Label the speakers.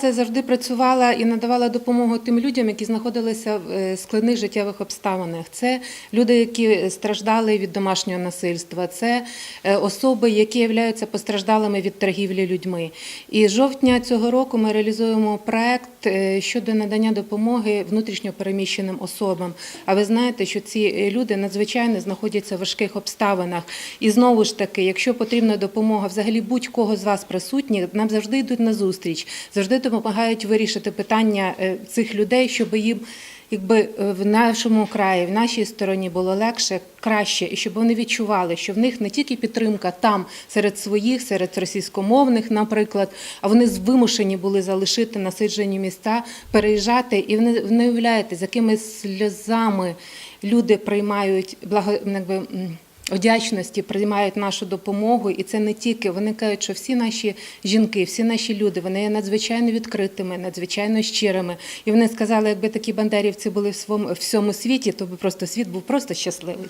Speaker 1: Це завжди працювала і надавала допомогу тим людям, які знаходилися в е, складних життєвих обставинах. Це люди, які страждали від домашнього насильства, це е, особи, які являються постраждалими від торгівлі людьми. І з жовтня цього року ми реалізуємо проект е, щодо надання допомоги внутрішньо переміщеним особам. А ви знаєте, що ці е, люди надзвичайно знаходяться в важких обставинах. І знову ж таки, якщо потрібна допомога, взагалі будь-кого з вас присутніх, нам завжди йдуть на зустріч, завжди допомагають вирішити питання е, цих людей, щоб їм. Якби е, в нашому краї, в нашій стороні було легше, краще, і щоб вони відчували, що в них не тільки підтримка там серед своїх, серед російськомовних, наприклад, а вони вимушені були залишити насиджені міста, переїжджати, і вони не уявляєте, з якими сльозами люди приймають благо, якби, м, вдячності, приймають нашу допомогу, і це не тільки вони кажуть, що всі наші жінки, всі наші люди, вони є надзвичайно відкритими, надзвичайно щирими. І вони сказали, якби такі бандерівці були в своєму всьому світі, то би просто світ був просто щасливий.